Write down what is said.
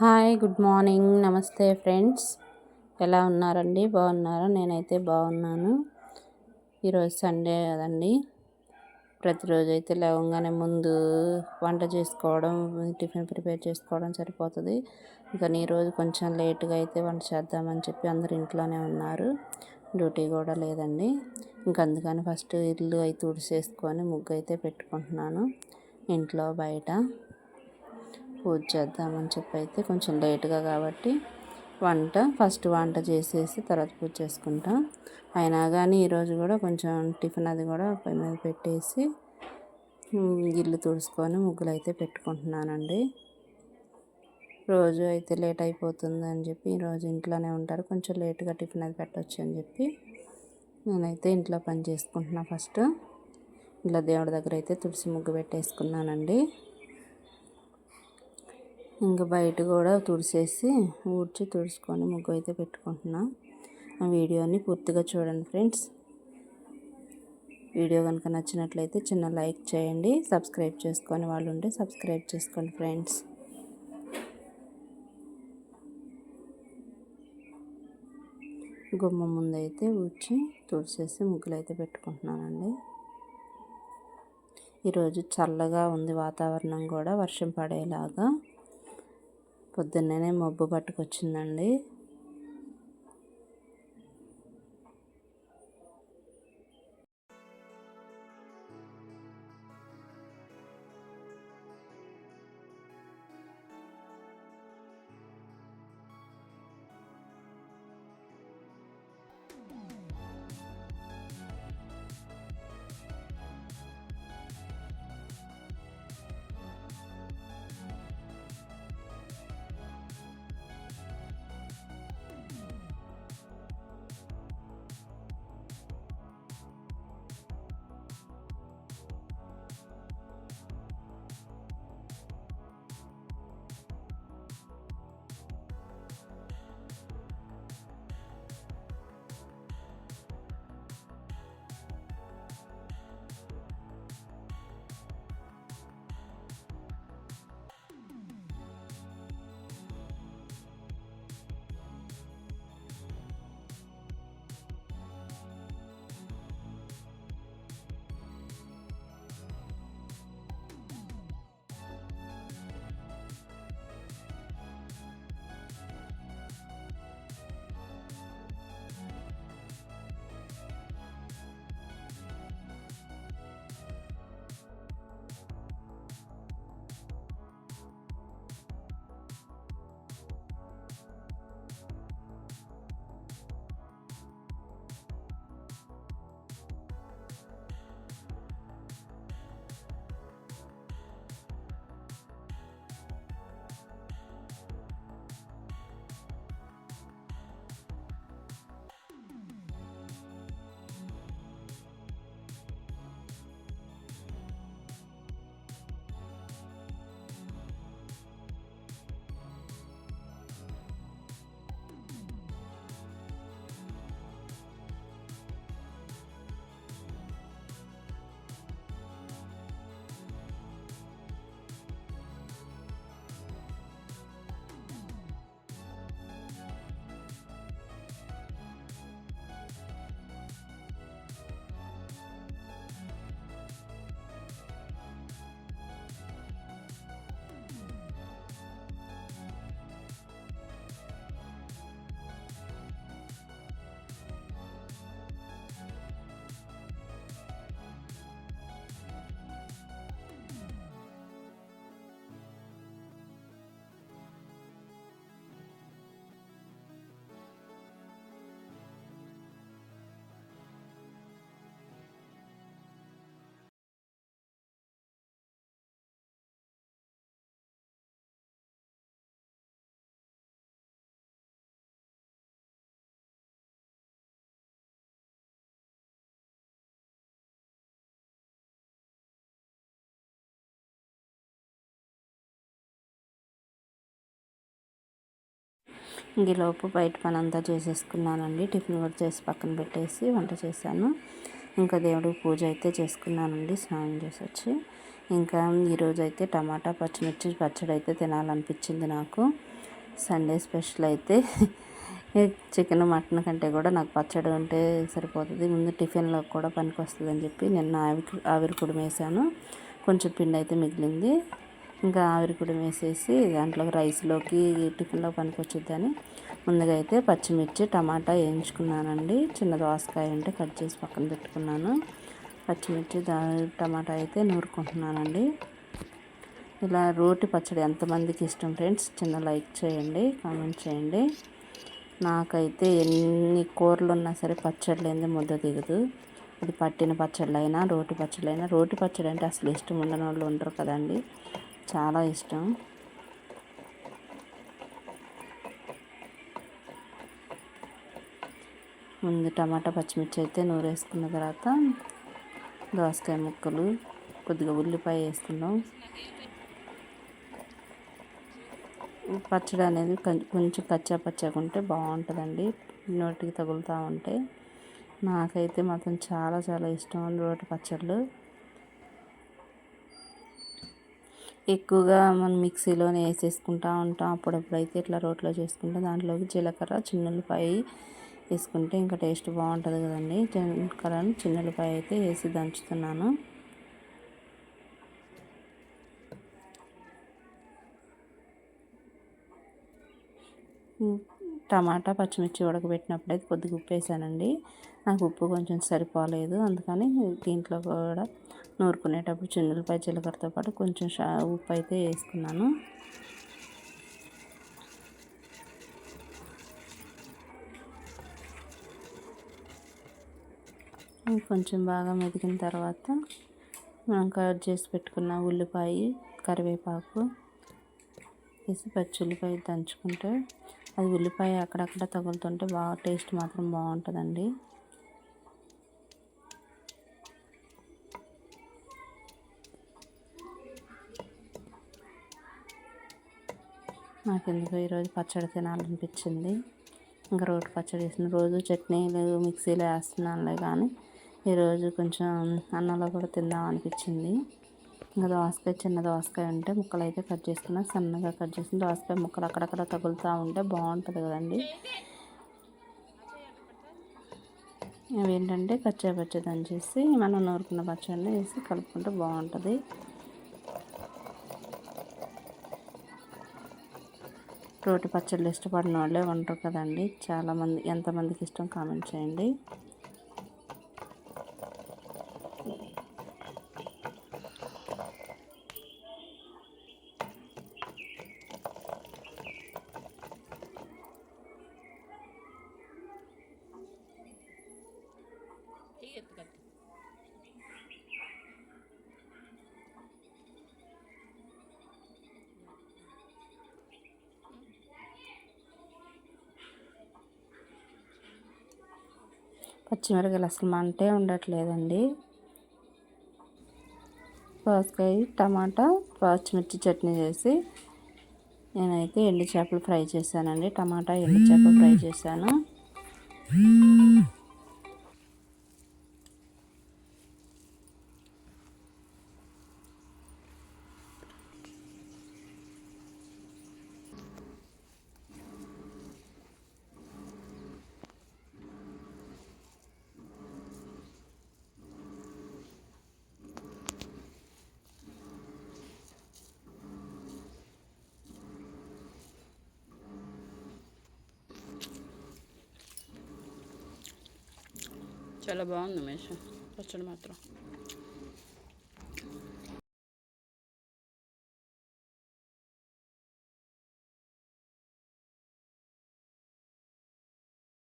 Hi good morning. నమస్తే friends. ఎలా ఉన్నారండి? బాగున్నారా? నేనైతే బాగున్నాను. ఈరోజు సండే కదండి. ప్రతిరోజు అయితే లేవగానే ముందు వంట చేసుకోవడం టిఫిన్ ప్రిపేర్ చేసుకోవడం సరిపోతుంది. కానీ ఈరోజు కొంచెం లేట్గా అయితే వంట చేద్దామని చెప్పి అందరు ఇంట్లోనే ఉన్నారు. డ్యూటీ కూడా లేదండి. ఇంక అందుకని ఫస్ట్ ఇల్లు అయితే తుడిసేసుకొని ముగ్గు అయితే పెట్టుకుంటున్నాను. ఇంట్లో బయట. పూజ చేద్దామని చెప్పి అయితే కొంచెం లేట్గా కాబట్టి వంట ఫస్ట్ వంట చేసేసి తర్వాత పూజ చేసుకుంటాం. అయినా కానీ ఈరోజు కూడా కొంచెం టిఫిన్ అది కూడా పై మీద పెట్టేసి ఇల్లు తుడుచుకొని ముగ్గులు అయితే పెట్టుకుంటున్నానండి. రోజు అయితే లేట్ అయిపోతుంది అని చెప్పి ఈరోజు ఇంట్లోనే ఉంటారు. కొంచెం లేట్గా టిఫిన్ అది పెట్టవచ్చు అని చెప్పి నేనైతే ఇంట్లో పని చేసుకుంటున్నా ఫస్ట్. ఇలా దేవుడి దగ్గర అయితే తులసి ముగ్గు పెట్టేసుకున్నానండి. ఇంకా బయట కూడా తుడిసేసి ఊడ్చి తుడుచుకొని ముగ్గు అయితే పెట్టుకుంటున్నా. ఆ వీడియోని పూర్తిగా చూడండి ఫ్రెండ్స్. వీడియో కనుక నచ్చినట్లయితే చిన్న లైక్ చేయండి సబ్స్క్రైబ్ చేసుకొని వాళ్ళు ఉంటే సబ్స్క్రైబ్ చేసుకోండి ఫ్రెండ్స్. గుమ్మ ముందు అయితే ఊడ్చి తుడిచేసి ముగ్గులు అయితే పెట్టుకుంటున్నానండి. ఈరోజు చల్లగా ఉంది వాతావరణం కూడా వర్షం పడేలాగా. పొద్దున్నే మబ్బు పట్టుకొచ్చిందండి. ఈలోపు బయట పని అంతా చేసేసుకున్నానండి. టిఫిన్ కూడా చేసి పక్కన పెట్టేసి వంట చేశాను. ఇంకా దేవుడికి పూజ అయితే చేసుకున్నానండి స్నానం చేసి వచ్చి ఇంకా ఈరోజు అయితే టమాటా పచ్చిమిర్చి పచ్చడి అయితే తినాలనిపించింది నాకు. సండే స్పెషల్ అయితే చికెన్ మటన్ కంటే కూడా నాకు పచ్చడి ఉంటే సరిపోతుంది. ముందు టిఫిన్లో కూడా పనికి వస్తుంది అని చెప్పి నిన్న ఆవిరి ఆవిరి కుడిమేసాను వేసాను కొంచెం పిండి అయితే మిగిలింది. ఇంకా ఆవిరి కూడా వేసేసి దాంట్లో రైస్లోకి టిఫిన్లో పనికొచ్చిద్దని. ముందుగా అయితే పచ్చిమిర్చి టమాటా వేయించుకున్నానండి. చిన్న దోసకాయ ఉంటే కట్ చేసి పక్కన పెట్టుకున్నాను. పచ్చిమిర్చి దా టమాటా అయితే నూరుకుంటున్నానండి. ఇలా రోటి పచ్చడి ఎంతమందికి ఇష్టం ఫ్రెండ్స్ చిన్న లైక్ చేయండి కామెంట్ చేయండి. నాకైతే ఎన్ని కూరలు ఉన్నా సరే పచ్చడి లేనిదే ముద్ద దిగదు. అది పట్టిన పచ్చళ్ళైనా రోటి పచ్చళ్ళైనా రోటి పచ్చడి అంటే అసలు ఇష్టం ఉండని వాళ్ళు ఉండరు కదండి. చాలా ఇష్టం. ముందు టమాటా పచ్చిమిర్చి అయితే నూరేసుకున్న తర్వాత దోసకాయ ముక్కలు కొద్దిగా ఉల్లిపాయ వేసుకున్నాం పచ్చడి అనేది కొంచెం కచ్చా పచ్చగా ఉంటే బాగుంటుందండి. నోటికి తగులుతూ ఉంటే. నాకైతే మాత్రం చాలా చాలా ఇష్టం రోటి పచ్చళ్ళు. ఎక్కువగా మనం మిక్సీలోనే వేసేసుకుంటూ ఉంటాం. అప్పుడప్పుడు అయితే ఇట్లా రోట్లో చేసుకుంటే దాంట్లోకి జీలకర్ర చిన్నులపాయ వేసుకుంటే ఇంకా టేస్ట్ బాగుంటుంది కదండి. జీలకర్రను చిన్నులపాయ అయితే వేసి దంచుతున్నాను. టమాటా పచ్చిమిర్చి ఉడకబెట్టినప్పుడు అయితే కొద్దిగా ఉప్పు వేసానండి. నాకు ఉప్పు కొంచెం సరిపోలేదు. అందుకని దీంట్లో కూడా నూరుకునేటప్పుడు చిన్నులపై జీలకర్రతో పాటు కొంచెం షా ఉప్పు అయితే వేసుకున్నాను. కొంచెం బాగా మెదిగిన తర్వాత మనం కట్ చేసి పెట్టుకున్న ఉల్లిపాయ కరివేపాకు వేసి పచ్చి ఉల్లిపాయ దంచుకుంటే అది ఉల్లిపాయ అక్కడక్కడ తగులుతుంటే బాగా టేస్ట్ మాత్రం బాగుంటుందండి. నాకు ఎందుకో ఈరోజు పచ్చడి తినాలనిపించింది. ఇంకా రోటి పచ్చడి వేసిన రోజు చట్నీలు మిక్సీలో వేస్తున్నానులే కానీ ఈరోజు కొంచెం అన్నంలో కూడా తిందాం అనిపించింది ఇంకా దోసకాయ చిన్న దోసకాయ ఉంటే ముక్కలు అయితే కట్ చేసుకున్నా సన్నగా కట్ చేసిన దోసకాయ ముక్కలు అక్కడక్కడ తగులుతూ ఉంటే బాగుంటుంది కదండి. అవి ఏంటంటే కచ్చా పచ్చడి చేసి మనం నూరుకున్న పచ్చడిని వేసి కలుపుకుంటే బాగుంటుంది. రోటి పచ్చళ్ళు ఇష్టపడిన వాళ్ళే ఉంటారు కదండి. చాలామంది ఎంతమందికి ఇష్టం కామెంట్ చేయండి. పచ్చిమిరకాయలు అసలు మంటే ఉండట్లేదండి. దోసకాయ టమాటా పచ్చిమిర్చి చట్నీ చేసి నేనైతే ఎండు చేపలు ఫ్రై చేశానండి. టమాటా ఎండు చేపలు ఫ్రై చేశాను. చాలా బాగుంది మేష పచ్చడి మాత్రం